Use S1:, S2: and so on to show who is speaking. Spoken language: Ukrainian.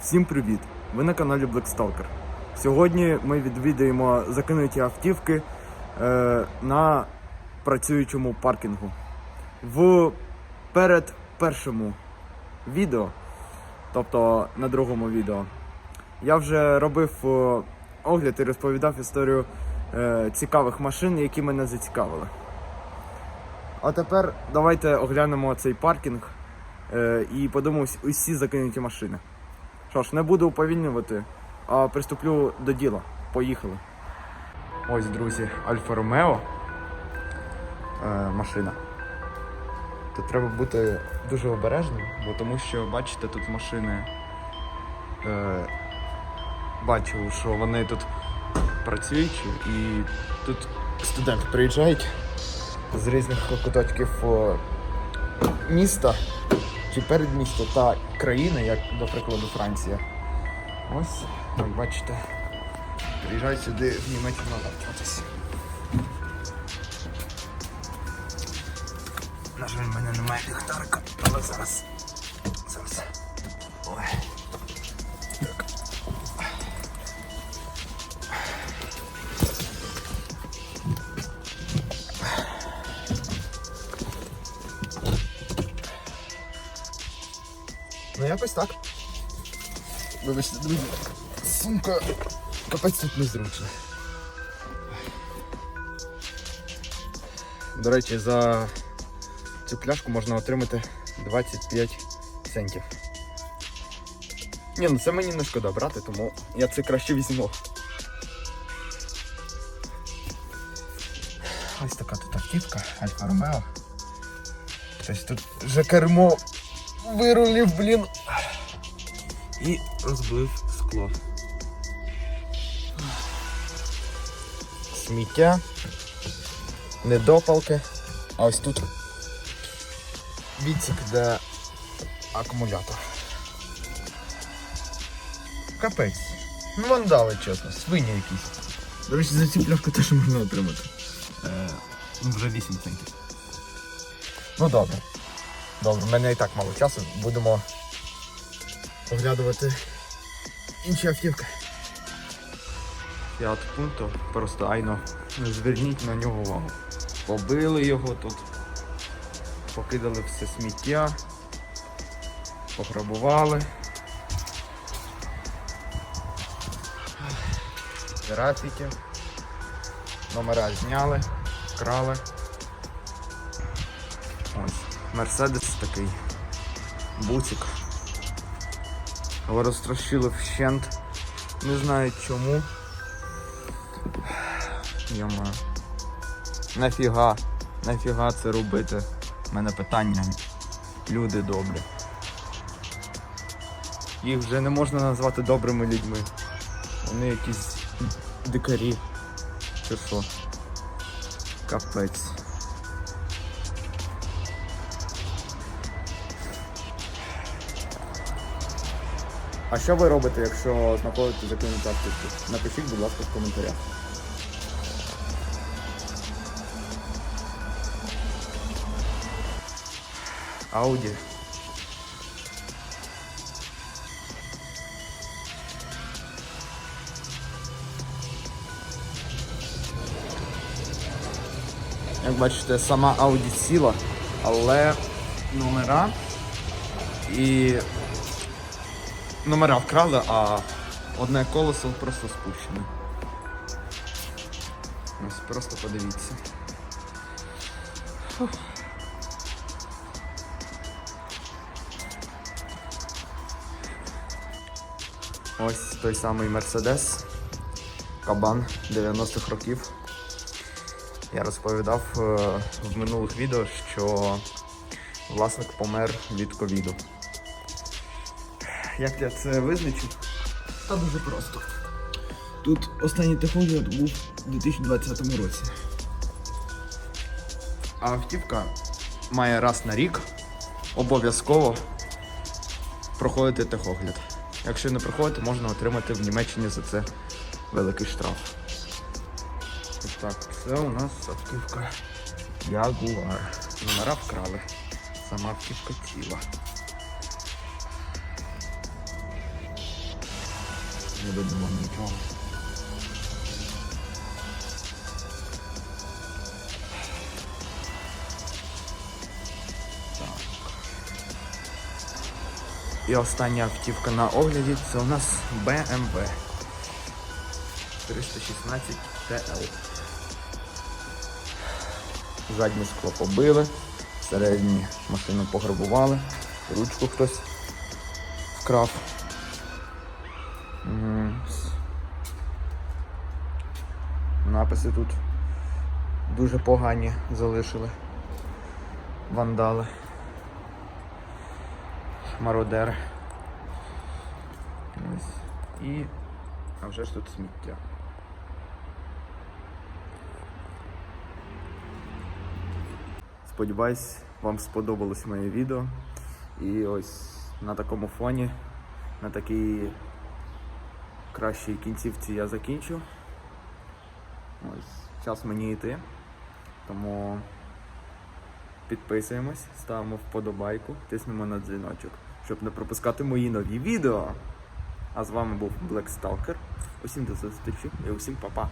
S1: Всім привіт! Ви на каналі Blackstalker. Сьогодні ми відвідаємо закинуті автівки е, на працюючому паркінгу. В перед першому відео, тобто на другому відео, я вже робив е, огляд і розповідав історію е, цікавих машин, які мене зацікавили. А тепер давайте оглянемо цей паркінг е, і подивимось усі закинуті машини. Що ж, не буду уповільнювати, а приступлю до діла. Поїхали. Ось, друзі, Альфа Ромео. Е, машина. Тут треба бути дуже обережним, бо тому що, бачите, тут машини. Е, бачу, що вони тут працюючі і тут студенти приїжджають з різних куточків е, міста чи передмісто та країни, як до прикладу Франція. Ось, як бачите, приїжджають сюди в Німеччину навчатися. На жаль, в мене немає ліхтарка, але зараз. Зараз. Ой. Якось так. Вибачте, друзі. Сумка капець тут незручна. До речі, за цю пляшку можна отримати 25 центів. Ні, ну це мені не шкода брати, тому я це краще візьму. Ось така тут автівка, Альфа Ромео. Хтось тут вже кермо вирулів, блін. І розбив скло. Сміття, недопалки. А ось тут відсік, де акумулятор. Капець. Ну вандали, чесно, свині якісь. До речі, за цю пляшку теж можна отримати. Е, ну, вже 8 центів. Ну добре. Добре, в мене і так мало часу. Будемо оглядувати інші автівки. Фіат пункто просто айно зверніть на нього увагу. Побили його тут, покидали все сміття, пограбували. Графіки. Номера зняли, вкрали. Ось. Мерседес такий. Його розтрощили вщент. Не знаю чому. Йома. Нафіга? Нафіга це робити? У мене питання. Люди добрі. Їх вже не можна назвати добрими людьми. Вони якісь дикарі. Чи що? Капець. А що ви робите, якщо знаходите закинуту автівку? Напишіть, будь ласка, в коментарях. Ауді. Як бачите, сама Audi сіла, але номера і номера вкрали, а одне колесо просто спущене. Ось просто подивіться. Фух. Ось той самий Мерседес. Кабан 90-х років. Я розповідав е, в минулих відео, що власник помер від ковіду. Як я це визначив? Та дуже просто. Тут останній техогляд був у 2020 році. А автівка має раз на рік обов'язково проходити техогляд. Якщо не проходити, можна отримати в Німеччині за це великий штраф. Ось так, це у нас автівка Ягуар. Номера вкрали. Сама автівка ціла. Не вам нічого. І остання автівка на огляді це у нас BMW 316 TL. Заднє скло побили, середню машину пограбували, ручку хтось вкрав. Написи тут дуже погані залишили. Вандали. Мародери. Ось. І. А вже ж тут сміття. Сподіваюсь, вам сподобалось моє відео. І ось на такому фоні, на такій кращій кінцівці я закінчу. Ось, час мені йти. Тому підписуємось, ставимо вподобайку, тиснемо на дзвіночок, щоб не пропускати мої нові відео. А з вами був Black Stalker. Усім до зустрічі і усім па-па.